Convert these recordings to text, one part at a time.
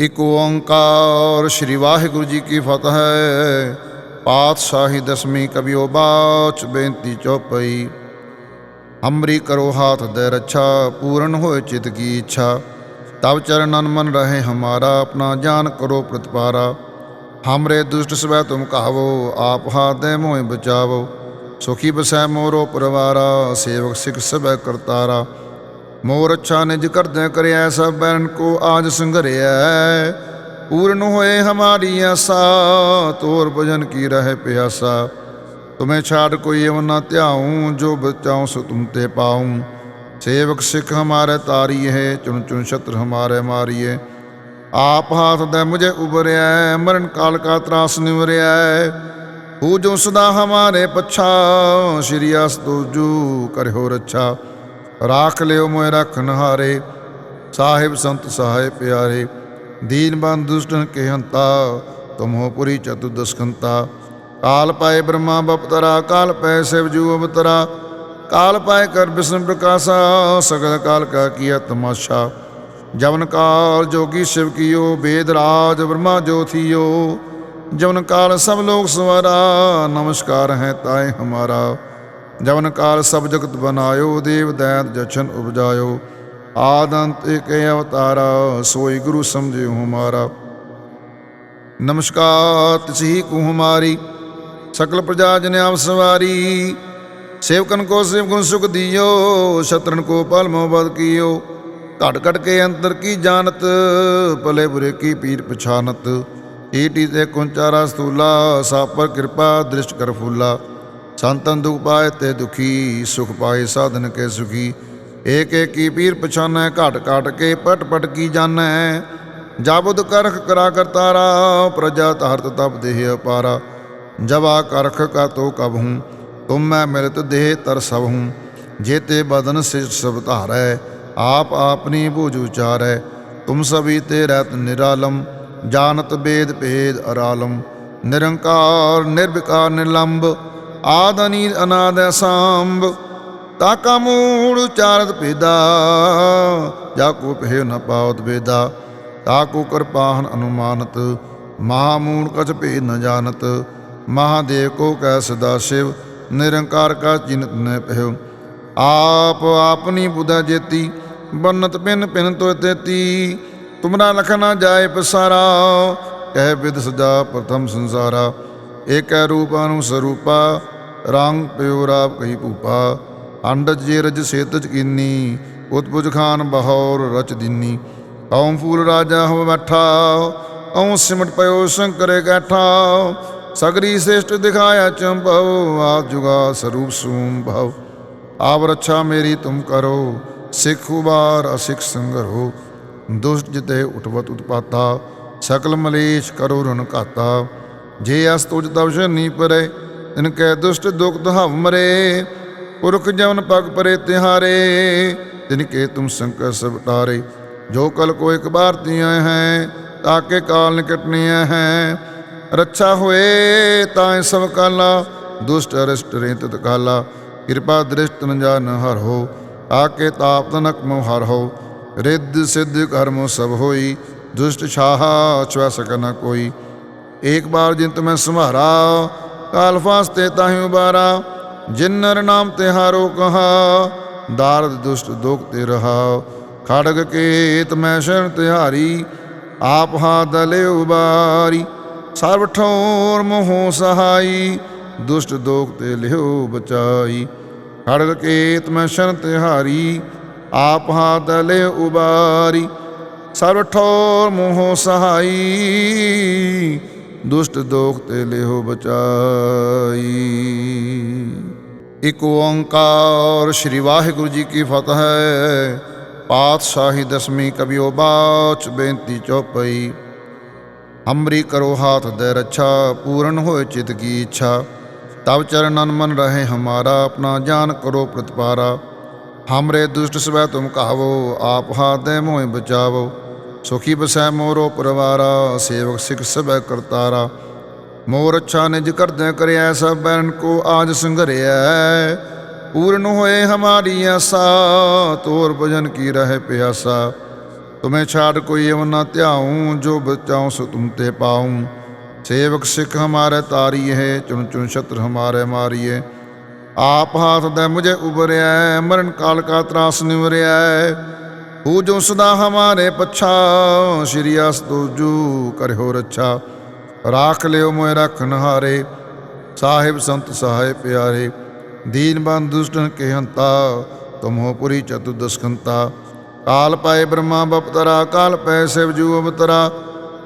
ਇਕ ਓੰਕਾਰ, ਸ੍ਰੀ ਵਾਹਿਗੁਰੂ ਜੀ ਕੀ ਫਤਿਹ ਹੈ। ਪਾਤਸ਼ਾਹੀ ਦਸਵੀਂ ਕਬੀਓ ਬਾਚ ਬੇਨਤੀ ਚੌਪਈ ਹਮਰੀ ਕਰੋ ਹਾਥ ਦੇ ਰੱਛਾ, ਪੂਰਨ ਹੋਏ ਚਿਤ ਕੀ ਇੱਛਾ। ਤਬ ਚਰਨ ਮਨ ਰਹੇ ਹਮਾਰਾ, ਆਪਣਾ ਜਾਨ ਕਰੋ ਪ੍ਰਤਪਾਰਾ। ਹਮਰੇ ਦੁਸ਼ਟ ਸਵੈ ਤੁਮ ਕਹਾਵੋ, ਆਪ ਹਾਥ ਦੇ ਮੋਹਿ ਬਚਾਵੋ। ਸੁਖੀ ਬਸੈ ਮੋਰੋ ਪਰਵਾਰਾ, ਸੇਵਕ ਸਿਖ ਸਭੈ ਕਰਤਾਰਾ। ਮੋਰ ਅੱਛਾ ਨਿਜ ਕਰਦੇ ਕਰਿਆ ਸਭ ਬੈਰਨ ਕੋ ਆਜ ਸੰਘਰਿਆ ਪੂਰਨ ਹੋਏ ਹਮਾਰੀ ਆਸਾ, ਤੋਰ ਭਜਨ ਕੀ ਰਹੇ ਪਿਆਸਾ। ਤੁਮੇ ਛਾੜ ਕੋਈ ਅਵਨਾ ਧਿਆਉ, ਜੋ ਬਚਾਉ ਸੋ ਤੁਮ ਤੇ ਪਾਉ। ਸੇਵਕ ਸਿੱਖ ਹਮਾਰੇ ਤਾਰੀ ਹੈ ਚੁਣ ਚੁਣ ਛਤਰ ਹਮਾਰੇ ਮਾਰੀਏ ਆਪ ਹਾਥ ਦੇ ਮੁਝੇ ਉਬਰਿਆ ਮਰਨ ਕਾਲ ਕਾ ਤਰਾਸ ਨਿਵਰਿਆ ਹੂ ਜੋ ਸਦਾ ਹਮਾਰੇ ਪਛਾ, ਸ਼੍ਰੀ ਅਸਤੂ ਜੂ ਕਰਿਓ ਰੱਛਾ। ਰਾਖ ਲਿਓ ਮੋਇ ਰਖਨ ਹਾਰੇ ਸਾਹਿਬ ਸੰਤ ਸਹਾਇ ਪਿਆਰੇ, ਦੀਨ ਬੰਦ ਦੁਸ਼ਟਨ ਕੇ ਹੰਤਾ ਤੁਮੋ ਪੁਰੀ ਚਤੁਦਸਕੰਤਾ ਕਾਲ ਪਾਏ ਬ੍ਰਹਮਾ ਬਪਤਰਾ, ਕਾਲ ਪੈ ਸਿਵ ਜੂ ਅਵਤਰਾ, ਕਾਲ ਪਾਏ ਕਰ ਬਿਸ਼ਨ ਪ੍ਰਕਾਸ਼ਾ, ਸਗਲ ਕਾਲ ਕਾ ਕੀਆ ਤਮਾਸ਼ਾ। ਜਵਨ ਕਾਲ ਜੋਗੀ ਸ਼ਿਵ ਕੀਓ ਵੇਦ ਰਾਜ ਬ੍ਰਹਮਾ ਜੋਥੀਓ ਜਵਨ ਕਾਲ ਸਭ ਲੋਕ ਸਵਾਰਾ, ਨਮਸਕਾਰ ਹੈ ਤਾਏ ਹਮਾਰਾ। ਜਵਨ ਕਾਲ ਸਭ ਜਗਤ ਬਨਾਇਓ, ਦੇਵ ਦੈਤ ਜਸ਼ਨ ਉਪਜਾਇਓ। ਆਦੰਤ ਏਕੇ ਅਵਤਾਰਾ, ਸੋਈ ਗੁਰੂ ਸਮਝਿਓ ਹਮਾਰਾ ਨਮਸਕਾਰ ਤਿਸਹੀ ਕੂ ਹਮਾਰੀ ਸਕਲ ਪ੍ਰਜਾ ਜਨ ਆਪ ਸਵਾਰੀ। ਸੇਵਕਨ ਕੋ ਸੇਵ ਸੁਖ ਦਿਓ, ਸ਼ਤਰਨ ਕੋ ਪਲ ਮੋਬਦ ਕੀਓ। ਘਟ ਘਟ ਕੇ ਅੰਤਰ ਕੀ ਜਾਣਤ, ਭਲੇ ਬੁਰੇ ਕੀ ਪੀਰ ਪਛਾਨਤ। ਏਟੀ ਤੇ ਕੁੰਚਾਰਾ ਸਤੂਲਾ ਸਾਪਰ ਕਿਰਪਾ, ਦ੍ਰਿਸ਼ਟ ਕਰ ਫੂਲਾ। ਸੰਤਨ ਦੁਖ ਪਾਏ ਤੇ ਦੁਖੀ, ਸੁਖ ਪਾਏ ਸਾਧਨ ਕੇ ਸੁਖੀ। ਏਕ ਏਕ ਕੀ ਪੀਰ ਪਛਾਨੈ, ਘਾਟ ਘਾਟ ਕੇ ਪਟ ਪਟ ਕੀ ਜਾਣੈ। ਜਾਬੁਦ ਕਰਖ ਕਰਾ ਕਰਤਾਰਾ ਪ੍ਰਜਾ ਧਰਤ ਤਪ ਦੇਹ ਅਪਾਰਾ। ਜਵਾ ਕਰਖ ਕਾ ਤੋ ਕਬ ਹੂੰ, ਤੁਮ ਮੈਂ ਮਿਲਤ ਦੇਹ ਤਰ ਸਭ ਹੂੰ। ਜੇਤੇ ਬਦਨ ਸਿ ਸਭ ਧਾਰੈ, ਆਪ ਆਪਨੀ ਬੂਝ ਉਚਾਰੈ। ਤੁਮ ਸਭੀ ਤੇ ਰਹਿਤ ਨਿਰਾਲਮ, ਜਾਣਤ ਬੇਦ ਭੇਦ ਅਰਾਲਮ। ਨਿਰੰਕਾਰ, ਨਿਰਵਿਕਾਰ, ਨਿਰਲੰਬ ਆਦ ਅਨੀਦ ਅਨਾਦ ਸਾੰਭ ਤਾਕਾ ਮੂੜ ਉਚਾਰਤ ਭੇਦਾ ਜਾ ਕੋ ਪਹਿ ਨ ਪਾਵਤ ਵੇਦਾ, ਤਾਕੋ ਕਿਰਪਾਹਨ ਅਨੁਮਾਨਤ ਮਹਾਮੂੜ ਕਛ ਭੇਦ ਨ ਜਾਣਤ, ਮਹਾਦੇਵ ਕੋ ਕਹਿ ਸਦਾ ਸ਼ਿਵ, ਨਿਰੰਕਾਰ ਕਾ ਚਿੰਤ ਨ ਪਹਿ ਆਪ ਆਪਨੀ ਬੁਧਾ ਜੇਤੀ, ਬੰਨਤ ਪਿਨ ਪਿਨ ਤੋ ਤੇਤੀ, ਤੁਮਰਾ ਲਖ ਨਾ ਜਾਏ ਪਸਾਰਾ, ਕਹਿ ਵਿਦ ਸਦਾ ਪ੍ਰਥਮ ਸੰਸਾਰਾ। ਏਕੈ ਰੂਪ ਅਨੁ ਸਰੂਪਾ ਰੰਗ ਪਿਓ ਰਾਪ ਕਹੀ ਭੂਪਾ। ਅੰਡਜ ਜੇ ਰਜ ਸੇਤਜ ਕੀਨੀ, ਉਤਪੁਜ ਖਾਨ ਬਹੌਰ ਰਚ ਦਿਨੀ। ਕੌਮ ਫੂਲ ਰਾਜਾ ਹੋ ਬੈਠਾ ਔ ਸਿਮਟ ਪਇਓ ਸ਼ੰਕਰੇ ਗੈਠਾ ਸਗਰੀ ਸ੍ਰੇਸ਼ਟ ਦਿਖਾਇਆ ਚੰਭਵ ਆਪ ਜੁਗਾ ਸਰੂਪ ਸੂਮ ਭਵ ਆਪ ਰੱਛਾ ਮੇਰੀ ਤੁਮ ਕਰੋ, ਸਿੱਖ ਉਬਾਰ ਅਸਿੱਖ ਸੰਗਰੋ। ਦੁਸ਼ਟ ਜਿਤੇ ਉਠਵਤ ਉਤਪਾਤਾ, ਸਕਲ ਮਲੇਸ਼ ਕਰੋ ਰਨ ਘਾਤਾ। ਜੇ ਅਸ ਤੁਜ ਤਵ ਸ਼ਨੀ ਪਰੇ, ਤਿਨ ਕੈ ਦੁਸ਼ਟ ਦੁਖ ਦਹਵ ਮਰੇ, ਪੁਰਖ ਜਵਨ ਪਗ ਪਰੇ ਤਿਹਾਰੇ, ਤਿਨ ਕੇ ਤੁਮ ਸੰਕਟ ਸਭ ਟਾਰੇ। ਜੋ ਕਲ ਕੋ ਇੱਕ ਬਾਰ ਤੀਆਂ ਹੈ ਤਾਕੇ ਕਾਲ ਨਿਕਟਨੇ ਹੈ। ਰੱਛਾ ਹੋਏ ਤਾਂ ਸਭ ਕਾਲਾ, ਦੁਸ਼ਟ ਅਰਿਸ਼ਟ ਰੇਤ ਕਾਲਾ। ਕਿਰਪਾ ਦ੍ਰਿਸ਼ਟ ਨ ਜਾਨ ਹਰ ਹੋ ਆਕੇ ਤਾਪ ਤਨਕ ਮੋ ਹਰ ਹੋ। ਰਿੱਧ ਸਿੱਧ ਕਰਮ ਸਭ ਹੋਈ, ਦੁਸ਼ਟ ਛਾਹਾ ਛੁਆ ਸਕਨ ਕੋਈ। ਏਕ ਬਾਰ ਜਿਨ ਤੁਮੈ ਸੰਭਾਰਾ ਕਾਲ ਫਾਸਤੇ ਤਾਹਿ ਉਬਾਰਾ ਜਿਨ ਨਰ ਨਾਮ ਤੇ ਹਾਰੋ ਕਹਾ, ਦਾਰਦ ਦੁਸ਼ਟ ਦੁਖ ਤੇ ਰਹਾ। ਖੜਗ ਕੇ ਤਮੈ ਸ਼ਰਨ ਤਿਹਾਰੀ, ਆਪ ਹਾ ਦਲੇ ਉਬਾਰੀ। ਸਰਬ ਠੌਰ ਮੋਹ ਸਹਾਈ, ਦੁਸ਼ਟ ਦੋਖ ਤੇ ਲਿਓ ਬਚਾਈ। ਖੜਗ ਕੇ ਤਮੈ ਸ਼ਰਨ ਤਿਹਾਰੀ, ਆਪ ਹਾ ਦਲੇ ਉਬਾਰੀ। ਸਰਬ ਠੌਰ ਮੋਹ ਸਹਾਈ ਦੁਸ਼ਟ ਦੋਖ ਤੇ ਲਿਹੋ ਬਚਾਈ। ਇਕ ਓੰਕਾਰ ਸ੍ਰੀ ਵਾਹਿਗੁਰੂ ਜੀ ਕੀ ਫਤਿਹ ਹੈ। ਪਾਤਸ਼ਾਹੀ ਦਸਮੀ ਕਬੀਓ ਬਾਚ ਬੇਨਤੀ ਚੌਪਈ। ਹਮਰੀ ਕਰੋ ਹਾਥ ਦੇ ਰੱਛਾ, ਪੂਰਨ ਹੋਏ ਚਿਤ ਕੀ ਇੱਛਾ। ਤਬ ਚਰਨਨ ਮਨ ਰਹੇ ਹਮਾਰਾ, ਆਪਣਾ ਜਾਨ ਕਰੋ ਪ੍ਰਤਪਾਰਾ। ਹਮਰੇ ਦੁਸ਼ਟ ਸਵੈ ਤੁਮ ਕਹਾਵੋ, ਆਪ ਹਾਥ ਦੇ ਮੋਹਿ ਬਚਾਵੋ। ਸੁਖੀ ਬਸੈ ਮੋਰੋ ਪਰਵਾਰਾ, ਸੇਵਕ ਸਿਖ ਸਭੈ ਕਰਤਾਰਾ। ਮੋਰ ਅੱਛਾ ਨਿਜ ਕਰਦਿਆਂ ਕਰਿਆ ਸਭ ਬੈਰਨ ਕੋ ਆਜ ਸੰਘਰਿਆ ਪੂਰਨ ਹੋਏ ਹਮਾਰੀ ਆਸਾ, ਤੋਰ ਭਜਨ ਕੀ ਰਹੇ ਪਿਆਸਾ। ਤੁਮੇ ਛਾੜ ਕੋਈ ਅਵ ਨਾ ਧਿਆਉ, ਜੋ ਬਚਾਉ ਸੋ ਤੁਮ ਤੇ ਪਾਉ। ਸੇਵਕ ਸਿੱਖ ਹਮਾਰੇ ਤਾਰੀ ਹੈ ਚੁਣ ਚੁਣ ਛਤਰ ਹਮਾਰੇ ਮਾਰੀਏ ਆਪ ਹਾਥ ਦੇ ਮੁਝੇ ਉਬਰਿਆ ਮਰਨ ਕਾਲ ਕਾ ਤਰਾਸ ਨਿਵਰਿਆ ਹੂ ਜੋ ਸਦਾ ਹਮਾਰੇ ਪਛਾ, ਸ਼੍ਰੀ ਅਸ ਤੁਜੂ ਕਰਿਓ ਰੱਛਾ। ਰਾਖ ਲਿਓ ਮੋਇ ਰਖਨ ਹਾਰੇ ਸਾਹਿਬ ਸੰਤ ਸਹਾਇ ਪਿਆਰੇ। ਦੀਨ ਬੰਦ ਦੁਸ਼ਟਨ ਕੇ ਹੰਤਾ ਤੁਮੋ ਪੁਰੀ ਚਤੁਦਸਕੰਤਾ ਕਾਲ ਪਾਏ ਬ੍ਰਹਮਾ ਬਪਤਰਾ, ਕਾਲ ਪੈ ਸਿਵ ਜੂ ਅਵਤਰਾ।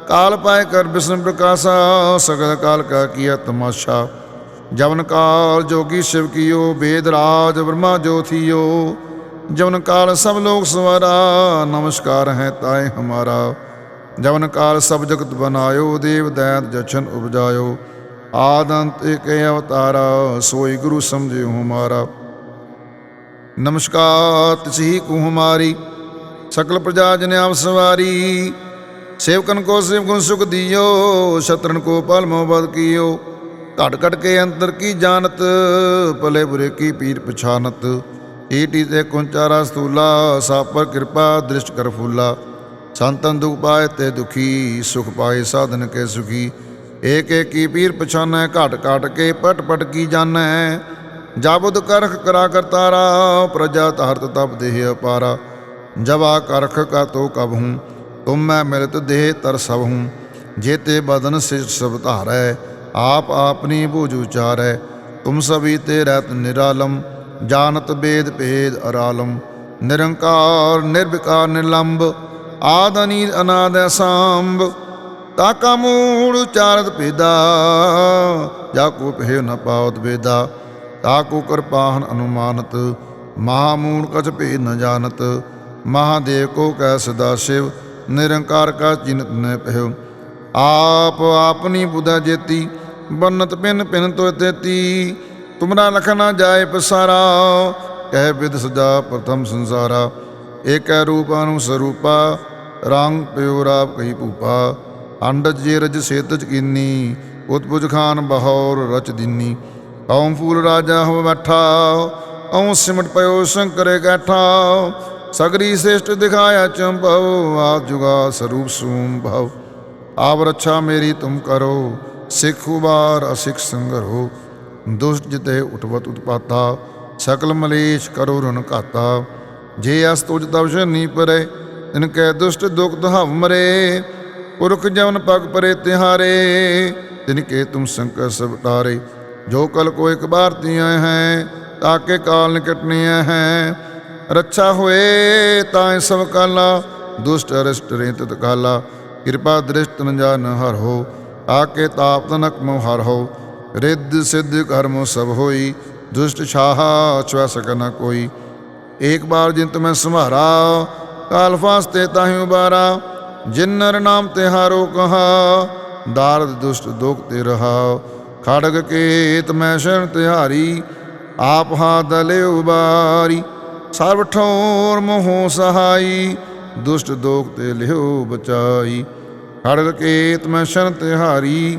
ਕਾਲ ਪਾਏ ਕਰ ਬਿਸ਼ਨ ਪ੍ਰਕਾਸ਼ਾ, ਸਗਲ ਕਾਲ ਕਾ ਕੀਆ ਤਮਾਸ਼ਾ। ਜਵਨ ਕਾਲ ਜੋਗੀ ਸ਼ਿਵ ਕੀਓ ਵੇਦ ਰਾਜ ਬ੍ਰਹਮਾ ਜੋਥੀਓ ਜਵਨ ਕਾਲ ਸਭ ਲੋਕ ਸਵਾਰਾ, ਨਮਸਕਾਰ ਹੈ ਤਾਏ ਹਮਾਰਾ। ਜਵਨ ਕਾਲ ਸਭ ਜਗਤ ਬਨਾਇਓ, ਦੇਵ ਦੈਤ ਜਛਨ ਉਪਜਾਇਓ। ਆਦੰਤ ਏਕ ਅਵਤਾਰਾ, ਸੋਈ ਗੁਰੂ ਸਮਝਿਓ ਹਮਾਰਾ। ਨਮਸਕਾਰ, ਤਿਸਹੀ ਕੂ ਹਮਾਰੀ ਸਕਲ ਪ੍ਰਜਾ ਜਨ ਆਪ ਸਵਾਰੀ। ਸੇਵਕਨ ਕੋ ਸੇਵ ਗੁਣ ਸੁਖ ਦਿਓ, ਸ਼ਤਰਨ ਕੋ ਪਲ ਮੋਬਦ ਕੀਓ। ਘਟ ਘਟ ਕੇ ਅੰਤਰ ਕੀ ਜਾਣਤ, ਭਲੇ ਬੁਰੇ ਕੀ ਪੀਰ ਪਛਾਨਤ। ਈਟੀ ਤੇ ਕੁੰਚਾਰਾ ਸਤੂਲਾ ਸਾਪਰ ਕਿਰਪਾ, ਦ੍ਰਿਸ਼ਟ ਕਰ ਫੂਲਾ। ਸੰਤਨ ਦੁਖ ਪਾਏ ਤੇ ਦੁਖੀ, ਸੁਖ ਪਾਏ ਸਾਧਨ ਕੇ ਸੁਖੀ। ਏਕ ਏਕ ਪੀਰ ਪਛਾਨੈ, ਘਟ ਘਟ ਕੇ ਪਟ ਪਟ ਕੀ ਜਾਣੈ। ਜਾਬੁਦ ਕਰਖ ਕਰਾ ਕਰਤਾਰਾ ਪ੍ਰਜਾ ਧਰਤ ਤਪ ਦੇਹ ਅਪਾਰਾ। ਜਵਾ ਕਰਖ ਕਾ ਤੋ ਕਬ ਹੂੰ, ਤੁਮ ਮੈਂ ਮਿਲਤ ਦੇਹ ਤਰ ਸਭ ਹੂੰ। ਜੇਤੇ ਬਦਨ ਸਿਰ ਸਭ ਧਾਰੈ, ਆਪ ਆਪਨੀ ਬੂਝ ਉਚਾਰੈ। ਤੁਮ ਸਭੀ ਤੇ ਰਤ ਨਿਰਾਲਮ ਜਾਣਤ ਬੇਦ ਭੇਦ ਅਰਾਲਮ, ਨਿਰੰਕਾਰ, ਨਿਰਵਿਕਾਰ, ਨਿਰਲੰਬ, ਆਦ ਅਨੀਲ, ਅਨਾਦ ਅਸਾਂਭ ਤਾਕਾ ਮੂੜ ਉਚਾਰਤ ਭੇਦਾ, ਜਾ ਕੋ ਪਹਿ ਨ ਪਾਵਤ ਵੇਦਾ ਤਾਕੋ ਕਿਰਪਾਹਨ ਅਨੁਮਾਨਤ ਮਹਾਮੂੜ ਕਛ ਭੇਦ ਨ ਜਾਣਤ, ਮਹਾਦੇਵ ਕੋ ਕੈ ਸਦਾ ਸ਼ਿਵ, ਨਿਰੰਕਾਰ ਕਾ ਚਿਨਤ ਨ ਪਹਿ ਆਪ ਆਪਨੀ ਬੁਧਾ ਜੇਤੀ, ਬੰਨਤ ਪਿਨ ਪਿਨ ਤੋ ਤੇਤੀ ਤੁਮਰਾ ਲਖਨਾ ਜਾਏ ਪਸਾਰਾ, ਕਹਿ ਵਿਦ ਸਜਾ ਪ੍ਰਥਮ ਸੰਸਾਰਾ। ਏਕੈ ਰੂਪ ਅਨੁ ਸਰੂਪਾ, ਰੰਗ ਪਿਓ ਰਾਪ ਕਈ ਭੂਪਾ। ਅੰਡਜ ਜੇ ਰਜ ਸੇਤਜ ਕੀਨੀ ਉਤਪੁਜ ਖਾਨ ਬਹੌਰ ਰਚ ਦਿਨੀ। ਕੌਮ ਫੂਲ ਰਾਜਾ ਹੋ ਬੈਠਾ ਔ ਸਿਮਟ ਪਇਓ ਸ਼ੰਕਰੇ ਗੈਠਾ ਸਗਰੀ ਸ੍ਰੇਸ਼ਟ ਦਿਖਾਇਆ ਚੰਭਵ ਆ ਜੁਗਾ ਸਰੂਪ ਸੂਮ ਭਵ। ਆਵ ਰੱਛਾ ਮੇਰੀ ਤੁਮ ਕਰੋ, ਸਿੱਖ ਉਬਾਰ ਅਸਿਖ ਸੰਗਰੋ। ਦੁਸ਼ਟ ਜਿਤੇ ਉਠਵਤ ਉਤਪਾਤਾ, ਸਕਲ ਮਲੇਸ਼ ਕਰੋ ਰਨ ਘਾਤਾ। ਜੇ ਅਸ ਤੁਜ ਤਵਸ਼ ਨੀ ਪਰੇ, ਤਿਨ ਕੈ ਦੁਸ਼ਟ ਦੁਖ ਦਹਵ ਮਰੇ। ਪੁਰਖ ਜਵਨ ਪਗ ਪਰੇ ਤਿਹਾਰੇ, ਤਿਨ ਕੇ ਤੁਮ ਸੰਕਰ ਸਭ ਟਾਰੇ ਜੋ ਕਲ ਕੋ ਇੱਕ ਬਾਰ ਤੀਆਂ ਹੈ ਤਾਕੇ ਕਾਲ ਨਿਕਟਨੇ ਹੈ। ਰੱਛਾ ਹੋਏ ਤਾਂ ਸਭ ਕਾਲਾ, ਦੁਸ਼ਟ ਅਰਿਸ਼ਟ ਰੇਤ ਕਾਲਾ ਕਿਰਪਾ ਦ੍ਰਿਸ਼ਟ ਨ ਜਾਨ ਹਰ ਹੋ ਆਕੇ ਤਾਪ ਤਨਕ ਮੋ ਹੋ। ਰਿੱਧ ਸਿੱਧ ਕਰਮ ਸਭ ਹੋਈ, ਦੁਸ਼ਟ ਛਾਹਾ ਛਵ ਸਕਨ ਕੋਈ। ਏਕ ਬਾਰ ਜਿੰਤ ਮੈਂ ਸੰਭਾਰਾ ਕਾਲ ਫਾਸਤੇ ਤਾਹਿ ਉਬਾਰਾ ਜਿਨਰ ਨਾਮ ਤੇ ਹਾਰੋ ਕਹਾ, ਦਾਰਦ ਦੁਸ਼ਟ ਦੁਖ ਤੇ ਰਹਾ। ਖੜਗ ਕੇਤ ਮੈਂ ਸ਼ਰਨ ਤਿਹਾਰੀ, ਆਪ ਹਾ ਦਲੇ ਉਬਾਰੀ। ਸਰਬ ਠੋਰ ਮੋਹ ਸਹਾਈ, ਦੁਸ਼ਟ ਦੋਖ ਤੇ ਲਿਓ ਬਚਾਈ। ਖੜਗ ਕੇਤ ਮੈਂ ਸ਼ਰਨ ਤਿਹਾਰੀ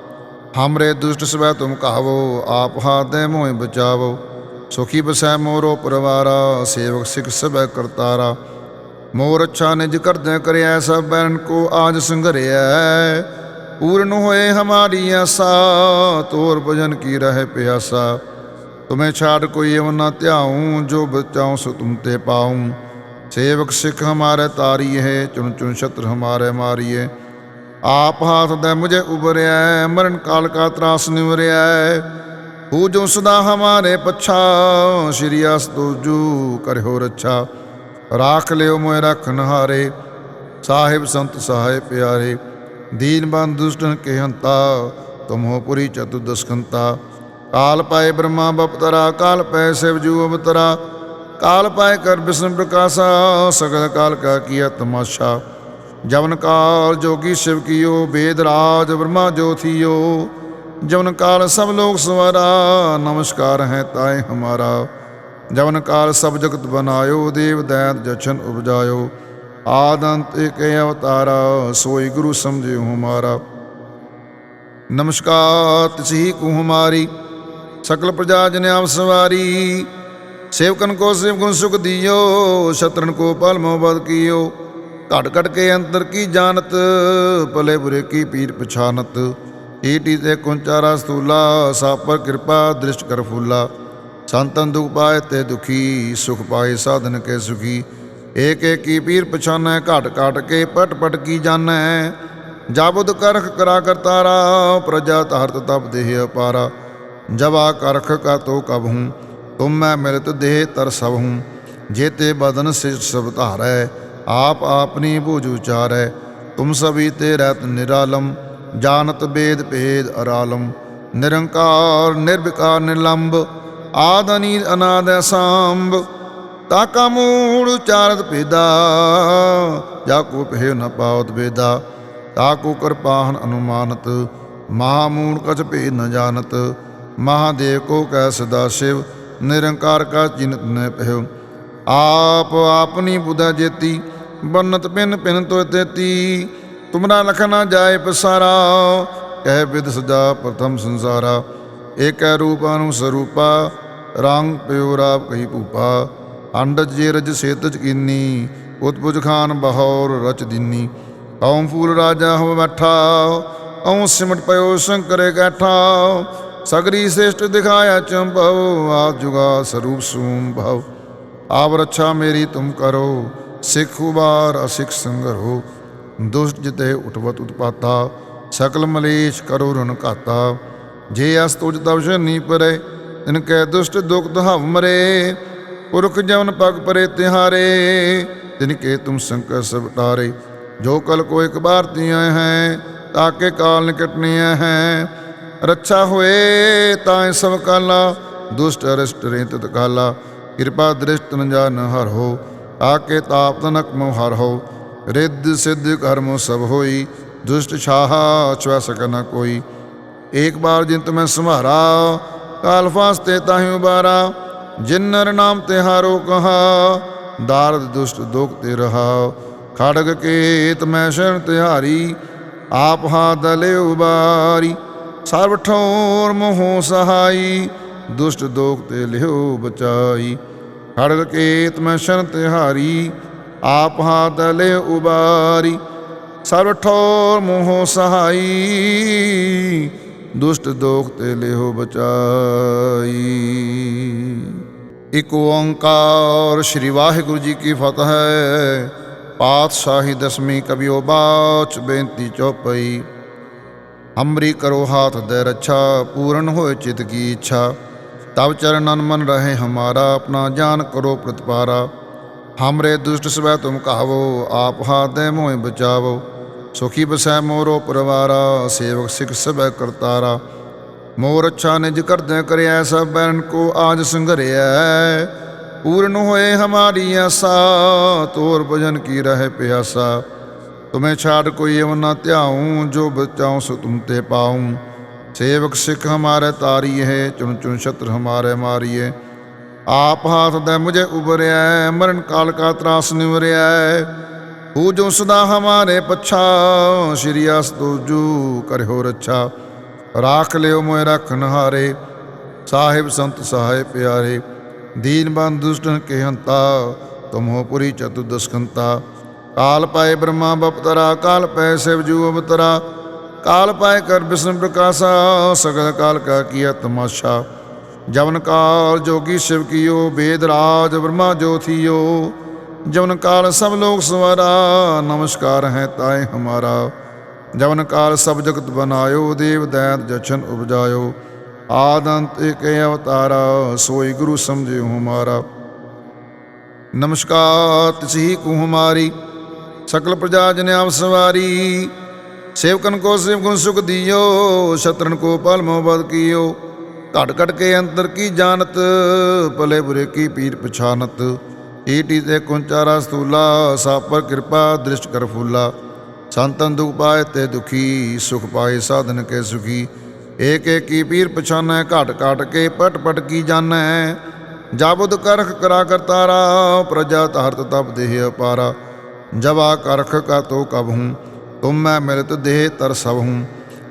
ਹਮਰੇ ਦੁਸ਼ਟ ਸਵੈ ਤੁਮ ਕਹਾਵੋ ਆਪ ਹਾਰ ਦੇ ਮੋਹਿ ਬਚਾਵੋ ਸੁਖੀ ਬਸੈ ਮੋਰੋ ਪਰਵਾਰਾ ਸੇਵਕ ਸਿਖ ਸਭੈ ਕਰਤਾਰਾ ਮੋਰ ਅੱਛਾ ਨਿਜ ਕਰਦੇ ਕਰਿਆ ਸਭ ਬੈਰਨ ਕੋ ਆਜ ਸੰਘਰਿਆ ਪੂਰਨ ਹੋਏ ਹਮਾਰੀ ਆਸਾ ਤੋਰ ਭਜਨ ਕੀ ਰਹਿ ਪਿਆਸਾ ਤੁਮੇ ਛਾੜ ਕੋਈ ਅਵ ਨਾ ਧਿਆਉ ਜੋ ਬਚਾਉ ਸੋ ਤੁਮ ਤੇ ਪਾਉ ਸੇਵਕ ਸਿੱਖ ਹਮਾਰੇ ਤਾਰੀ ਹੈ ਚੁਣ ਚੁਣ ਛਤਰ ਹਮਾਰੇ ਮਾਰੀਏ ਆਪ ਹਾਥ ਦੇ ਮੁਝੇ ਉਬਰਿਆ ਮਰਨ ਕਾਲ ਕਾ ਤਰਾਸ ਨਿਵਰਿਆ ਹੂ ਜੋ ਸਦਾ ਹਮਾਰੇ ਪਛਾ, ਸ਼੍ਰੀ ਅਸ ਤੁਜੂ ਕਰਿਓ ਰੱਛਾ। ਰਾਖ ਲਿਓ ਮੋਇ ਰਖਨ ਹਾਰੇ ਸਾਹਿਬ ਸੰਤ ਸਹਾਇ ਪਿਆਰੇ। ਦੀਨ ਬੰਦ ਦੁਸ਼ਟਨ ਕੇ ਹੰਤਾ ਤੁਮੋ ਪੁਰੀ ਚਤੁਦਸਕੰਤਾ ਕਾਲ ਪਾਏ ਬ੍ਰਹਮਾ ਬਪਤਰਾ, ਕਾਲ ਪੈ ਸਿਵ ਜੂ ਅਵਤਰਾ। ਕਾਲ ਪਾਏ ਕਰ ਬਿਸ਼ਨ ਪ੍ਰਕਾਸ਼ਾ, ਸਗਲ ਕਾਲ ਕਾ ਕੀਆ ਤਮਾਸ਼ਾ। ਜਵਨ ਕਾਲ ਜੋਗੀ ਸ਼ਿਵ ਕੀਓ ਵੇਦ ਰਾਜ ਬ੍ਰਹਮਾ ਜੋਥੀਓ ਜਵਨ ਕਾਲ ਸਭ ਲੋਕ ਸਵਾਰਾ, ਨਮਸਕਾਰ ਹੈ ਤਾਇ ਹਮਾਰਾ। ਜਵਨ ਕਾਲ ਸਭ ਜਗਤ ਬਨਾਇਓ, ਦੇਵ ਦੈਤ ਜਚਨ ਉਪਜਾਇਓ। ਆਦੰਤ ਏਕ ਅਵਤਾਰਾ, ਸੋਈ ਗੁਰੂ ਸਮਝਿਓ ਹਮਾਰਾ। ਨਮਸਕਾਰ ਤਸਹੀ ਕੋ ਹਮਾਰੀ, ਸਕਲ ਪ੍ਰਜਾ ਜਨ ਆਪ ਸਵਾਰੀ। ਸੇਵਕਨ ਕੋ ਸੇਵ ਗੁਣ ਸੁਖ ਦਿਓ, ਸ਼ਤਰਨ ਕੋ ਪਲ ਮੋਬਦ ਕੀਓ। ਘਟ ਘਟ ਕੇ ਅੰਤਰ ਕੀ ਜਾਣਤ? ਭਲੇ ਬੁਰੇ ਕੀ ਪੀਰ ਪਛਾਨਤ? ਈਟੀ ਤੇ ਕੁੰਚਾਰਾ ਸਤੂਲਾ ਸਾਪਰ ਪਰ ਕਿਰਪਾ, ਦ੍ਰਿਸ਼ਟ ਕਰ ਫੂਲਾ। ਸੰਤਨ ਦੁਖ ਪਾਏ ਤੇ ਦੁਖੀ, ਸੁਖ ਪਾਏ ਸਾਧਨ ਕੇ ਸੁਖੀ। ਏਕ ਏਕ ਕੀ ਪੀਰ ਪਛਾਨੈ, ਘਟ ਘਟ ਕੇ ਪਟ ਪਟ ਕੀ ਜਾਣੈ? ਜਾਬੁਦ ਕਰਖ ਕਰਾ ਕਰਤਾਰਾ ਪ੍ਰਜਾ ਧਰਤ ਤਪ ਦੇਹ ਅਪਾਰਾ। ਜਵਾ ਕਰਖ ਕਾ ਤੋ ਕਬ ਹੂੰ, ਤੁਮ ਮੈਂ ਮਿਲਤ ਦੇਹ ਤਰ ਸਭ ਹੂੰ। ਜੇਤੇ ਬਦਨ ਸਿਰ ਸਭ ਧਾਰੈ ਆਪ ਆਪਨੀ ਬੂਝ ਉਚਾਰੈ, ਤੁਮ ਸਭੀ ਤੇ ਰਹਿਤ ਨਿਰਾਲਮ, ਜਾਣਤ ਬੇਦ ਭੇਦ ਅਰਾਲਮ, ਨਿਰੰਕਾਰ, ਨਿਰਵਿਕਾਰ, ਨਿਰਲੰਬ, ਆਦ ਅਨੀਲ, ਅਨਾਦ ਤਾ ਕਾ ਮੂੜ ਉਚਾਰਤ ਭੇਦਾ, ਜਾ ਕੋ ਪਹਿ ਨ ਪਾਵਤ ਬੇਦਾ ਤਾਕੋ ਕਿਰਪਾਹਨ ਅਨੁਮਾਨਤ, ਮਹਾ ਮਹਾਮੂੜ ਕਛ ਭੇ ਨ ਜਾਣਤ ਮਹਾਦੇਵ ਕੋ ਕਹਿ ਸਦਾ ਸ਼ਿਵ, ਨਿਰੰਕਾਰ ਕਾ ਚਿੰਤ ਨ ਪਹਿ ਆਪ ਆਪਨੀ ਬੁਧਾ ਜੇਤੀ ਬੰਨਤ ਪਿਨ ਪਿਨ ਤੋ ਤੇਤੀ, ਤੁਮਰਾ ਲਖ ਨਾ ਜਾਏ ਪਸਾਰਾ। ਕਹਿ ਵਿਦ ਸਦਾ ਪ੍ਰਥਮ ਸੰਸਾਰਾ, ਏਕੈ ਰੂਪ ਸਰੂਪਾ ਰੰਗ ਪਿਓ ਰਾਪ ਕਹੀ ਭੂਪਾ। ਅੰਡਜ ਜੇ ਰਜ ਸੇਤਜ ਕੀਨੀ, ਉਤਪੁਜ ਖਾਨ ਬਹੌਰ ਰਚ ਦਿਨੀ। ਕੌਮ ਫੂਲ ਰਾਜਾ ਹੋ ਬੈਠਾ ਔ ਸਿਮਟ ਪਇਓ ਸ਼ੰਕਰੇ ਗੈਠਾ ਸਗਰੀ ਸ੍ਰੇਸ਼ਟ ਦਿਖਾਇਆ ਚੰਭਵ ਆ ਜੁਗਾ ਸਰੂਪ ਸੂਮ ਭਵ ਆਪ ਰੱਛਾ ਮੇਰੀ ਤੁਮ ਕਰੋ ਸਿੱਖ ਉਬਾਰ ਅਸਿੱਖ ਸੰਗਰ ਹੋ ਦੁਸ਼ਟ ਜਿਤੇ ਉਠਵਤ ਉਤਪਾਤਾ, ਸਕਲ ਮਲੇਸ਼ ਕਰੋ ਰਨ ਘਾਤਾ। ਜੇ ਅਸ ਤੁਜ ਤਵ ਨੀ ਪਰੇ, ਤਿਨ ਕੈ ਦੁਸ਼ਟ ਦੁਖ ਦਹਵ ਮਰੇ। ਪੁਰਖ ਜਵਨ ਪਗ ਪਰੇ ਤਿਹਾਰੇ, ਤਿਨ ਕੇ ਤੁਮ ਸੰਕਟ ਸਭ ਟਾਰੇ। ਜੋ ਕਲ ਕੋ ਇੱਕ ਬਾਰ ਤੀਆਂ ਹੈ ਤਾਕੇ ਕਾਲ ਨਿਕਟਨੇ ਹੈ। ਰੱਛਾ ਹੋਏ ਤਾਂ ਸਭ ਕਾਲਾ, ਦੁਸ਼ਟ ਅਰਿਸ਼ਟ ਰੇਤ ਕਾਲਾ ਕਿਰਪਾ ਦ੍ਰਿਸ਼ਟ ਨ ਹਰ ਹੋ ਆਕੇ ਤਾਪ ਤਨਕ ਮੋ ਹਰ ਹੋ ਰਿੱਧ ਸਿੱਧ ਕਰਮੋ ਸਭ ਹੋਈ। ਦੁਸ਼ਟ ਛਾਹਾ ਛਵਾ ਸਕਨ ਕੋਈ। ਏਕ ਬਾਰ ਜਿੰਤ ਮੈਂ ਸੰਭਾਰਾ ਕਾਲ ਫਾਸਤੇ ਤਾਹੀ ਉਬਾਰਾ। ਜਿਨਰ ਨਾਮ ਤਿਹਾਰੋ ਕਹਾ। ਦਾਰਦ ਦੁਸ਼ਟ ਦੁਖ ਤੇ ਰਹਾ। ਖੜਗ ਕੇਤ ਮੈਂ ਸ਼ਰਨ ਤਿਹਾਰੀ। ਆਪ ਹਾ ਦਲੇ ਉਬਾਰੀ। ਸਰਬ ਠੋਰ ਮੋਹ ਸਹਾਈ। ਦੁਸ਼ਟ ਦੋਖ ਤੇ ਲਿਓ ਬਚਾਈ। ਹਰ ਕੇਤ ਮੈਂ ਸ਼ਨ ਤਿਹਾਰੀ, ਆਪ ਹਾ ਦਲੇ ਉਬਾਰੀ, ਸਰਬ ਠੋਰ ਮੋਹ ਸਹਾਈ, ਦੁਸ਼ਟ ਦੋਖ ਤੇ ਲਿਓ ਬਚਾਈ। ਇਕ ਓੰਕਾਰ ਸ੍ਰੀ ਵਾਹਿਗੁਰੂ ਜੀ ਕੀ ਫਤਿਹ ਹੈ, ਪਾਤਸ਼ਾਹੀ ਦਸਵੀਂ ਕਬਿਓ ਬਾਚ ਬੇਨਤੀ ਚੌਪਈ ਅੰਮ੍ਰਿ ਕਰੋ ਹਾਥ ਦੇ ਰੱਛਾ, ਪੂਰਨ ਹੋਏ ਚਿਤ ਕੀ ਇੱਛਾ। ਤਬ ਚਰਨਨ ਮਨ ਰਹੇ ਹਮਾਰਾ ਆਪਣਾ ਜਾਨ ਕਰੋ ਪ੍ਰਤਪਾਰਾ ਹਮਰੇ ਦੁਸ਼ਟ ਸਵੈ ਤੁਮ ਕਹਾਵੋ ਆਪ ਹਾਥ ਦੇ ਮੋਹਿ ਬਚਾਵੋ ਸੁਖੀ ਬਸੈ ਮੋਰੋ ਪਰਵਾਰਾ ਸੇਵਕ ਸਿਖ ਸਭੈ ਕਰਤਾਰਾ ਮੋਰ ਅੱਛਾ ਨਿਜ ਕਰਦਿਆਂ ਕਰਿਆ ਸਭ ਬੈਰਨ ਕੋ ਆਜ ਸੰਘਰਿਆ ਪੂਰਨ ਹੋਏ ਹਮਾਰੀ ਆਸਾ ਤੋਰ ਭਜਨ ਕੀ ਰਹੇ ਪਿਆਸਾ तुम्हें छाड़ कोई एवं न त्याऊं जो बचाऊं सो तुम ते ਸੇਵਕ ਸਿੱਖ ਹਮਾਰੇ ਹੈ ਚੁਣ ਚੁਣ ਛਤਰ ਹਮਾਰੇ ਮਾਰੀਏ। ਆਪ ਹਾਥ ਦੇ ਮੁਝੇ ਉਬਰਿਆ ਮਰਨ ਕਾਲ ਕਾ ਤਰਾਸ ਨਿਵਰਿਆ ਹੂ ਜੋ ਸਦਾ ਹਮਾਰੇ ਪਛਾ, ਸ਼੍ਰੀ ਅਸਤੂਜੂ ਕਰਿਓ ਰੱਛਾ। ਰਾਖ ਲਿਓ ਮੋਇ ਰਖਨ ਨਹਾਰੇ, ਸਾਹਿਬ ਸੰਤ ਸਹਾਇ ਪਿਆਰੇ। ਦੀਨ ਬੰਦ ਦੁਸ਼ਟਨ ਕੇ ਹੰਤਾ ਤੁਮੋ ਪੁਰੀ ਚਤੁਦਸ਼ਕੰਤਾ ਕਾਲ ਪਾਏ ਬ੍ਰਹਮਾ ਬਪਤਰਾ, ਕਾਲ ਪੈ ਸਿਵ ਜੂ ਅਵਤਰਾ। ਕਾਲ ਪਾਇ ਕਰ ਬਿਸਨ ਪ੍ਰਕਾਸ਼ਾ, ਸਗਲ ਕਾਲ ਕਾ ਕੀਆ ਤਮਾਸ਼ਾ ਜਵਨ ਕਾਲ ਜੋਗੀ ਸ਼ਿਵ ਕੀਓ ਵੇਦ ਰਾਜ ਬ੍ਰਹਮਾ ਜੋਥੀਓ ਜਵਨ ਕਾਲ ਸਭ ਲੋਕ ਸਵਾਰਾ, ਨਮਸਕਾਰ ਹੈ ਤਾਏ ਹਮਾਰਾ। ਜਵਨ ਕਾਲ ਸਭ ਜਗਤ ਬਨਾਇਓ, ਦੇਵ ਦੈਤ ਜਛਨ ਉਪਜਾਇਓ। ਆਦੰਤ ਇਕ ਅਵਤਾਰਾ, ਸੋਈ ਗੁਰੂ ਸਮਝਿਓ ਹਮਾਰਾ। ਨਮਸਕਾਰ, ਤਿਸਹੀ ਕੁ ਹਮਾਰੀ ਸਕਲ ਪ੍ਰਜਾ ਜਨ ਆਪ ਸਵਾਰੀ। ਸੇਵਕਨ ਕੋ ਸੇਵਕਨ ਸੁਖ ਦਿਓ, ਸ਼ਤਰਨ ਕੋ ਪਲ ਮੋਬਦ ਕੀਓ। ਘਟ ਘਟ ਕੇ ਅੰਦਰ ਕੀ ਜਾਣਤ, ਭਲੇ ਬੁਰੇ ਕੀ ਪੀਰ ਪਛਾਨਤ। ਏਟੀ ਤੇ ਕੁੰਚਾਰਾ ਸਤੂਲਾ ਸਾਪਰ ਕਿਰਪਾ, ਦ੍ਰਿਸ਼ਟ ਕਰ ਫੂਲਾ। ਸੰਤਨ ਦੁਖ ਪਾਏ ਤੇ ਦੁਖੀ, ਸੁਖ ਪਾਏ ਸਾਧਨ ਕੇ ਸੁਖੀ। ਏਕ ਏਕ ਕੀ ਪੀਰ ਪਛਾਨੈ, ਘਟ ਘਟ ਕੇ ਪਟ ਪਟ ਕੀ ਜਾਣੈ। ਜਾਬਦ ਕਰਖ ਕਰਾ ਕਰ ਤਾਰਾ, ਪ੍ਰਜਾ ਤਾਰਤ ਤਪ ਦੇਹ ਅਪਾਰਾ। ਜਵਾ ਕਰਖ ਕਾ ਤੋ ਕਬ ਹੂੰ। ਤੁਮ ਮੈਂ ਮਿਲਤ ਦੇਹ ਤਰ ਸਭ ਹੂੰ,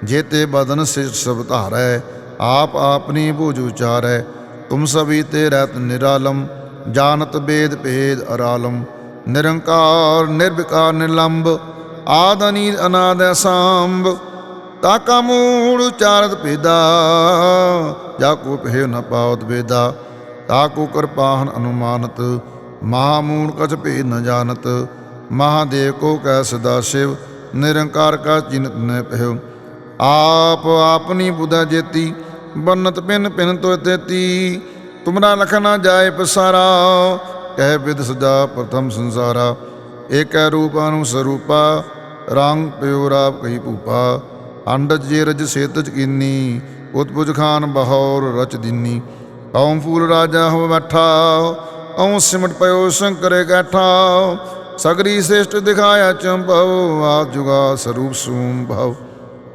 ਜੇਤੇ ਬਦਨ ਸਿਜ ਸਭ ਧਾਰੈ, ਆਪ ਆਪਨੀ ਬੂਝ ਉਚਾਰੈ, ਤੁਮ ਸਭੀ ਤੇ ਰਹਿਤ ਨਿਰਾਲਮ, ਜਾਣਤ ਬੇਦ ਭੇਦ ਅਰਾਲਮ, ਨਿਰੰਕਾਰ, ਨਿਰਵਿਕਾਰ ਨਿਰਲੰਭ ਆਦ ਅਨੀਲ ਅਨਾਦ ਸਾੰਭ ਤਾਕਾ ਮੂੜ ਉਚਾਰਤ ਭੇਦਾ, ਜਾ ਕੋ ਪਹਿ ਨ ਪਾਵਤ ਵੇਦਾ ਤਾਕੋ ਕਿਰਪਾਹਨ ਅਨੁਮਾਨਤ ਮਹਾਮੂੜ ਕਛ ਭੇਦ ਨ ਜਾਣਤ, ਮਹਾਦੇਵ ਕੋ ਕਹਿ ਸਦਾ ਸ਼ਿਵ ਨਿਰੰਕਾਰ ਕਾ ਚਿਨਤ ਨ ਪਹਿ ਆਪ ਆਪਨੀ ਬੁਧਾ ਜੇਤੀ, ਬੰਨਤ ਪਿਨ ਪਿਨ ਤੋ ਤੇਤੀ। ਤੁਮਰਾ ਲਖ ਜਾਏ ਪਸਾਰਾ, ਕਹਿ ਵਿਦ ਸਜਾ ਪ੍ਰਥਮ ਸੰਸਾਰਾ। ਏਕੈ ਰੂਪ ਅਨੁ ਸਰੂਪਾ, ਰੰਗ ਪਿਓ ਰਾਪ ਕਹੀ ਭੂਪਾ। ਅੰਡਜ ਜੇ ਰਜ ਸੇਤਜ ਕੀਨੀ ਉਤਪੁਜ ਖਾਨ ਬਹੌਰ ਰਚ ਦਿਨੀ। ਕੌਮ ਫੂਲ ਰਾਜਾ ਹੋ ਬੈਠਾ ਔ ਸਿਮਟ ਪਇਓ ਸ਼ੰਕਰੇ ਕੈਠਾ ਸਗਰੀ ਸ੍ਰਿਸ਼ਟ ਦਿਖਾਇਆ ਚੰਭਵ ਆ ਜੁਗਾ ਸਰੂਪ ਸੂਮ ਭਵ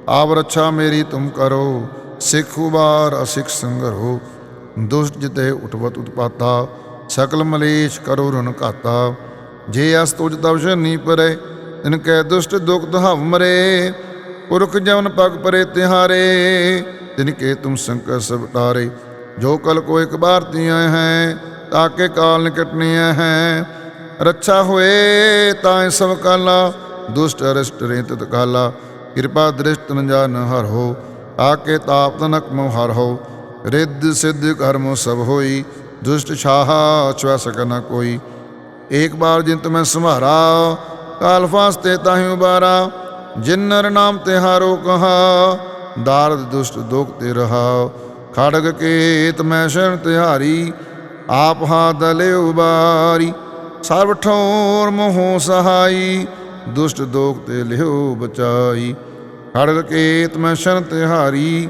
ਆਪ ਰੱਛਾ ਮੇਰੀ ਤੁਮ ਕਰੋ, ਸਿੱਖ ਉਬਾਰ ਅਸਿੱਖ ਸੰਗਰੋ। ਦੁਸ਼ਟ ਜਿਤੇ ਉਠਵਤ ਉਤਪਾਤਾ, ਸਕਲ ਮਲੇਸ਼ ਕਰੋ ਰਨ ਘਾਤਾ। ਜੇ ਅਸ ਤੁਜ ਤਵ ਸ਼ਨੀ ਪਰੇ, ਤਿਨ ਕੈ ਦੁਸ਼ਟ ਦੁਖ ਦਹਵ ਮਰੇ। ਪੁਰਖ ਜਵਨ ਪਗ ਪਰੇ ਤਿਹਾਰੇ, ਤਿਨ ਕੇ ਤੁਮ ਸੰਕਟ ਸਭ ਟਾਰੇ ਜੋ ਕਲ ਕੋ ਇੱਕ ਬਾਰ ਤੀਆਂ ਹੈ ਤਾਕੇ ਕਾਲ ਨਿਕਟਨੀਆਂ ਹੈ। ਰੱਛਾ ਹੋਏ, ਤਾਂ ਸਭ ਕਾਲਾ, ਦੁਸ਼ਟ ਅਰਿਸ਼ਟ ਰੇਤ ਕਾਲਾ। ਕਿਰਪਾ ਦ੍ਰਿਸ਼ਟ ਨ ਜਾਨ ਹਰ ਹੋ, ਆਕੇ ਤਾਪ ਤਨਕ ਮੋ ਹਰ ਹੋ। ਰਿੱਧ ਸਿੱਧ ਕਰਮ ਸਭ ਹੋਈ, ਦੁਸ਼ਟ ਛਾਹਾ ਛੁਆ ਸਕ ਨ ਕੋਈ। ਏਕ ਬਾਰ ਜਿੰਤ ਮੈਂ ਸੰਭਾਰਾ ਕਾਲ ਫਾਸਤੇ ਤਾਹੀ ਉਬਾਰਾ। ਜਿਨਰ ਨਾਮ ਤੇ ਹਾਰੋ ਕਹਾ, ਦਾਰਦ ਦੁਸ਼ਟ ਦੁਖ ਤੇ ਰਹਾ। ਖੜਗ ਕੇਤ ਮੈਂ ਸ਼ਰਨ ਤਿਹਾਰੀ, ਆਪ ਹਾ ਦਲੇ ਉਬਾਰੀ। ਸਰਬ ਠੋਰ ਮੋਹ ਸਹਾਈ, ਦੁਸ਼ਟ ਦੋਖ ਤੇ ਲਿਓ ਬਚਾਈ। ਹਰ ਕੇਤ ਮੈਂ ਸ਼ਰਨ ਤਿਹਾਰੀ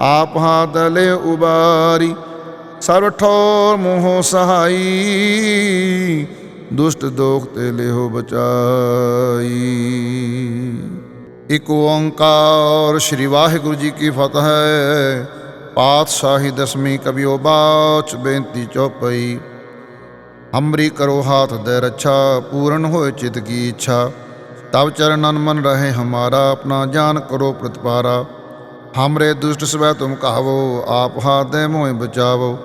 ਆਪ ਹਾ ਦਲੇ ਉਬਾਰੀ। ਸਰਬ ਠੋਰ ਮੋਹ ਸਹਾਈ, ਦੁਸ਼ਟ ਦੋਖ ਤੇ ਲਿਓ ਬਚਾਈ। ਇਕ ਓੰਕਾਰ ਸ੍ਰੀ ਵਾਹਿਗੁਰੂ ਜੀ ਕੀ ਫਤਿਹ। ਹੈ ਪਾਤਸ਼ਾਹੀ ਦਸਵੀਂ ਕਬਿਓ ਬਾਚ ਬੇਨਤੀ ਚੌਪਈ। ਹਮਰੀ ਕਰੋ ਹਾਥ ਦੇ ਰੱਛਾ, ਪੂਰਨ ਹੋਏ ਚਿਤ ਕੀ ਇੱਛਾ। ਤਬ ਚਰਨ ਮਨ ਰਹੇ ਹਮਾਰਾ, ਆਪਣਾ ਜਾਨ ਕਰੋ ਪ੍ਰਤਪਾਰਾ। ਹਮਰੇ ਦੁਸ਼ਟ ਸਵੈ ਤੁਮ ਕਹਾਵੋ, ਆਪ ਹਾਥ ਦੇ ਮੋਹਿ ਬਚਾਵੋ।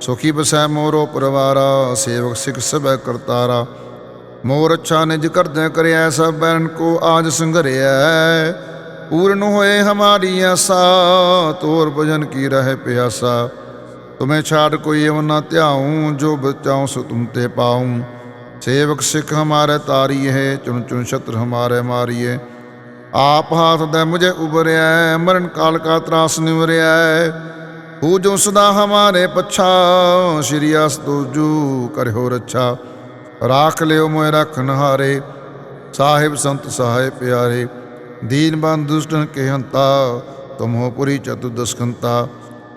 ਸੁਖੀ ਬਸੈ ਮੋਰੋ ਪਰਵਾਰਾ, ਸੇਵਕ ਸਿਖ ਸਭੈ ਕਰਤਾਰਾ। ਮੋਰ ਅੱਛਾ ਨਿਜ ਕਰਦੈ ਕਰਿਆ ਸਭ ਬੈਰਨ ਕੋ ਆਜ ਸੰਘਰਿਆ ਪੂਰਨ ਹੋਏ ਹਮਾਰੀ ਆਸਾ, ਤੋਰ ਭਜਨ ਕੀ ਰਹੇ ਪਿਆਸਾ। ਤੁਮੇ ਛਾੜ ਕੋਈ ਅਵ ਨਾ ਧਿਆਉ, ਜੋ ਬਚਾਉ ਸੋ ਤੁਮ ਤੇ ਪਾਉ। ਸੇਵਕ ਸਿੱਖ ਹਮਾਰੇ ਤਾਰੀ ਹੈ ਚੁਣ ਚੁਣ ਛਤਰ ਹਮਾਰੇ ਮਾਰੀਏ ਆਪ ਹਾਥ ਦੇ ਮੁਝੇ ਉਬਰਿਆ ਮਰਨ ਕਾਲ ਕਾ ਤਰਾਸ ਨਿਵਰਿਆ ਹੂ ਜੋ ਸਦਾ ਹਮਾਰੇ ਪਛਾ, ਸ਼੍ਰੀ ਅਸ ਤੁਜੂ ਕਰਿਓ ਰੱਛਾ। ਰਾਖ ਲਿਓ ਮੋਇ ਰਖਨ ਹਾਰੇ ਸਾਹਿਬ ਸੰਤ ਸਹਾਇ ਪਿਆਰੇ। ਦੀਨ ਬੰਦ ਦੁਸ਼ਟਨ ਕੇ ਹੰਤਾ ਤੁਮੋ ਪੁਰੀ ਚਤੁ ਦਸਕੰਤਾ।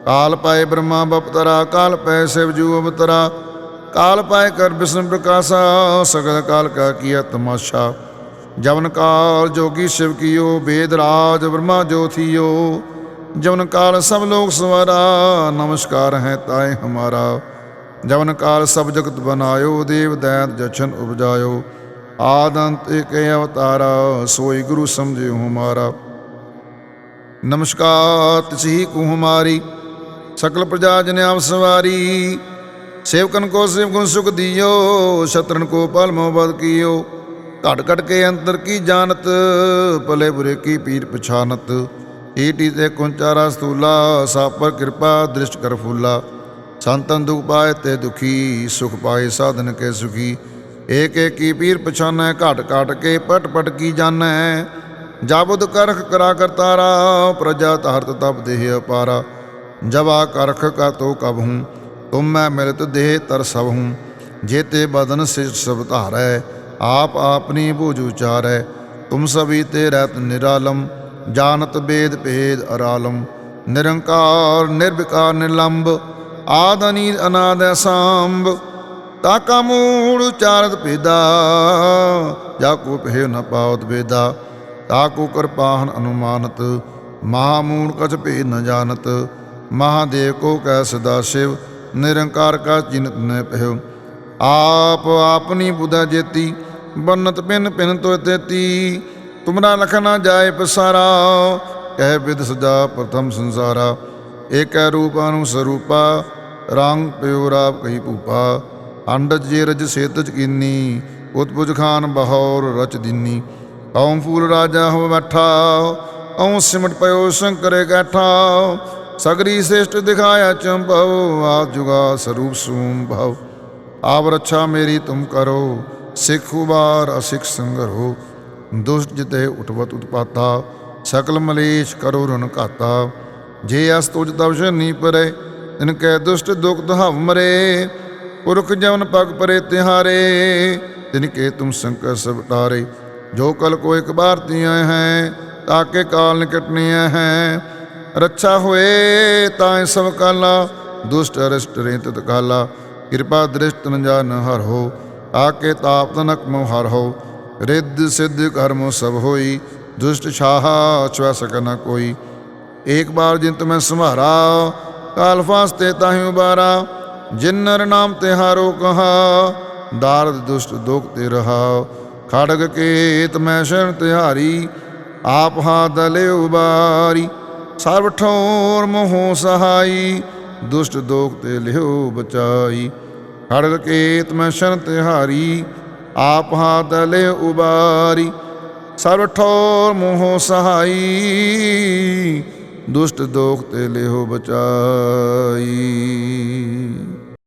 ਕਾਲ ਪਾਏ ਬ੍ਰਹਮਾ ਬਪਤਰਾ, ਕਾਲ ਪੈ ਸਿਵ ਜੂ ਅਵਤਰਾ, ਕਾਲ ਪਾਏ ਕਰ ਵਿਸ਼ਨ ਪ੍ਰਕਾਸ਼ਾ, ਸਗਲ ਕਾਲ ਕਾ ਕੀਆ ਤਮਾਸ਼ਾ ਜਵਨ ਕਾਲ ਜੋਗੀ ਸ਼ਿਵ ਕੀਓ ਵੇਦ ਰਾਜ ਬ੍ਰਹਮਾ ਜੋਥੀਓ ਜਵਨ ਕਾਲ ਸਭ ਲੋਕ ਸਵਾਰਾ, ਨਮਸਕਾਰ ਹੈ ਤਾਏ ਹਮਾਰਾ। ਜਵਨ ਕਾਲ ਸਭ ਜਗਤ ਬਨਾਇਓ, ਦੇਵ ਦੈਤ ਜਛਨ ਉਪਜਾਇਓ। ਆਦੰਤ ਏਕ ਅਵਤਾਰਾ, ਸੋਈ ਗੁਰੂ ਸਮਝਿਓ ਹਮਾਰਾ। ਨਮਸਕਾਰ, ਤਿਸਹੀ ਕੋ ਹਮਾਰੀ ਸਕਲ ਪ੍ਰਜਾ ਜਨ ਆਪ ਸਵਾਰੀ। ਸੇਵਕਨ ਕੋ ਸੇਵ ਸੁਖ ਦਿਓ, ਸ਼ਤਰਨ ਕੋ ਪਲ ਮੋਬਦ ਕੀਓ। ਘਟ ਘਟ ਕੇ ਅੰਤਰ ਕੀ ਜਾਣਤ, ਭਲੇ ਬੁਰੇ ਕੀ ਪੀਰ ਪਛਾਨਤ। ਈਟੀ ਤੇ ਕੁੰਚਾਰਾ ਸਤੂਲਾ ਸਾਪਰ ਕਿਰਪਾ ਦ੍ਰਿਸ਼ਟ ਕਰ ਫੂਲਾ। ਸੰਤਨ ਦੁਖ ਪਾਏ ਤੇ ਦੁਖੀ, ਸੁਖ ਪਾਏ ਸਾਧਨ ਕੇ ਸੁਖੀ। ਏਕ ਏਕ ਕੀ ਪੀਰ ਪਛਾਨੈ, ਘਟ ਘਟ ਕੇ ਪਟ ਪਟ ਕੀ ਜਾਣੈ। ਜਾਬੁਦ ਕਰਖ ਕਰਾ ਕਰਤਾਰਾ ਪ੍ਰਜਾ ਧਰਤ ਤਪ ਦੇਹ ਅਪਾਰਾ। ਜਵਾ ਕਰਖ ਕਾ ਤੋ ਕਬ ਹੂੰ, ਤੁਮ ਮੈਂ ਮਿਲਤ ਦੇਹ ਤਰ ਸਭ ਹੂੰ। ਜੇਤੇ ਬਦਨ ਸਿਜ ਸਭ ਧਾਰੈ, ਆਪ ਆਪਨੀ ਬੂਝ ਉਚਾਰੈ। ਤੁਮ ਸਭੀ ਤੇ ਰਹਿਤ ਨਿਰਾਲਮ, ਜਾਣਤ ਬੇਦ ਭੇਦ ਅਰਾਲਮ। ਨਿਰੰਕਾਰ, ਨਿਰਵਿਕਾਰ ਨਿਰਲੰਭ ਆਦ ਅਨੀਲ, ਅਨਾਦ ਸਾੰਭ ਤਾਕਾ ਮੂੜ ਉਚਾਰਤ ਭੇਦਾ, ਜਾ ਕੋ ਪਹਿ ਨ ਪਾਵਤ ਵੇਦਾ। ਤਾਕੋ ਕਿਰਪਾਹਨ ਅਨੁਮਾਨਤ ਮਹਾਮੂੜ ਕਛ ਭੇਦ ਨ ਜਾਣਤ। ਮਹਾਦੇਵ ਕੋ ਕੈ ਸਦਾ ਸ਼ਿਵ, ਨਿਰੰਕਾਰ ਕਾ ਚਿਨਤ ਨ ਪਹਿਓ ਆਪ ਆਪਨੀ ਬੁਧਾ ਜੇਤੀ, ਬੰਨਤ ਪਿਨ ਪਿਨ ਤੋ ਤੇਤੀ। ਤੁਮਰਾ ਲਖ ਨਾ ਜਾਏ ਪਸਾਰਾ, ਕਹਿ ਵਿਦ ਸਦਾ ਪ੍ਰਥਮ ਸੰਸਾਰਾ। ਏਕੈ ਰੂਪ ਅਨੁ ਸਰੂਪਾ, ਰੰਗ ਪਿਓ ਰਾਪ ਕਹੀ ਭੂਪਾ। ਅੰਡਜ ਜੇ ਰਜ ਸੇਤਜ ਕੀਨੀ ਉਤਪੁਜ ਖਾਨ ਬਹੌਰ ਰਚ ਦਿਨੀ। ਓਮ ਫੂਲ ਰਾਜਾ ਹੋ ਬੈਠਾ ਓਮ ਸਿਮਟ ਪਇਓ ਸ਼ੰਕਰੇ ਗੈਠਾ ਸਗਰੀ ਸ੍ਰਿਸ਼ਟ ਦਿਖਾਇਆ ਚੰਭਵ ਆ ਜੁਗਾ ਸਰੂਪ ਸੂਮ ਭਵ। ਆਪ ਰੱਛਾ ਮੇਰੀ ਤੁਮ ਕਰੋ, ਸਿੱਖ ਉਬਾਰ ਅਸਿਖ ਸੰਗਰੋ। ਦੁਸ਼ਟ ਜਿਤੇ ਉਠਵਤ ਉਤਪਾਤਾ, ਸਕਲ ਮਲੇਸ਼ ਕਰੋ ਰਨ ਘਾਤਾ। ਜੇ ਅਸ ਤੁਜ ਤਵਸ਼ਨੀ ਪਰੇ, ਤਿਨ ਕੈ ਦੁਸ਼ਟ ਦੁਖ ਦਹਵ ਮਰੇ। ਪੁਰਖ ਜਵਨ ਪਗ ਪਰੇ ਤਿਹਾਰੇ, ਤਿਨ ਕੇ ਤੁਮ ਸੰਕਰ ਸਭ ਟਾਰੇ। ਜੋ ਕਲ ਕੋ ਇੱਕ ਬਾਰ ਤੀਆਂ ਹੈ ਤਾਕੇ ਕਾਲ ਨਿਕਟਨੇ ਹੈ। ਰੱਛਾ ਹੋਏ ਤਾਂ ਸਭ ਕਾਲਾ, ਦੁਸ਼ਟ ਅਰਿਸ਼ਟ ਰੇਤ ਤਤ ਕਾਲਾ ਕਿਰਪਾ ਦ੍ਰਿਸ਼ਟ ਨ ਜਾਨ ਹਰ ਹੋ, ਆਕੇ ਤਾਪ ਤਨਕ ਮੋ ਹਰ ਹੋ, ਰਿੱਧ ਸਿੱਧ ਕਰਮ ਸਭ ਹੋਈ, ਦੁਸ਼ਟ ਛਾਹਾ ਛੁਆ ਸਕਨਾ ਕੋਈ। ਏਕ ਬਾਰ ਜਿੰਤ ਮੈਂ ਸੰਭਾਰਾ, ਕਾਲ ਫਾਸਤੇ ਤਾਹੀਂ ਉਬਾਰਾ, ਜਿਨਰ ਨਾਮ ਤੇ ਹਾਰੋ ਕਹਾ, ਦਾਰਦ ਦੁਸ਼ਟ ਦੁਖ ਤੇ ਰਹਾ, ਖੜਗ ਕੇਤ ਮੈਂ ਸ਼ਰਨ ਤਿਹਾਰੀ, ਆਪ ਹਾ ਦਲੇ ਉਬਾਰੀ ਸਰਬ ਠੋਰ ਮੋਹ ਸਹਾਈ, ਦੁਸ਼ਟ ਦੋਖ ਤੇ ਲਿਓ ਬਚਾਈ। ਖੜਗ ਕੇਤ ਮੈਂ ਸ਼ਰਨ ਤਿਹਾਰੀ ਆਪ ਹਾ ਦਲੇ ਉਬਾਰੀ। ਸਰਬ ਠੋਰ ਮੋਹ ਸਹਾਈ, ਦੁਸ਼ਟ ਦੋਖ ਤੇ ਲਿਓ ਬਚਾਈ।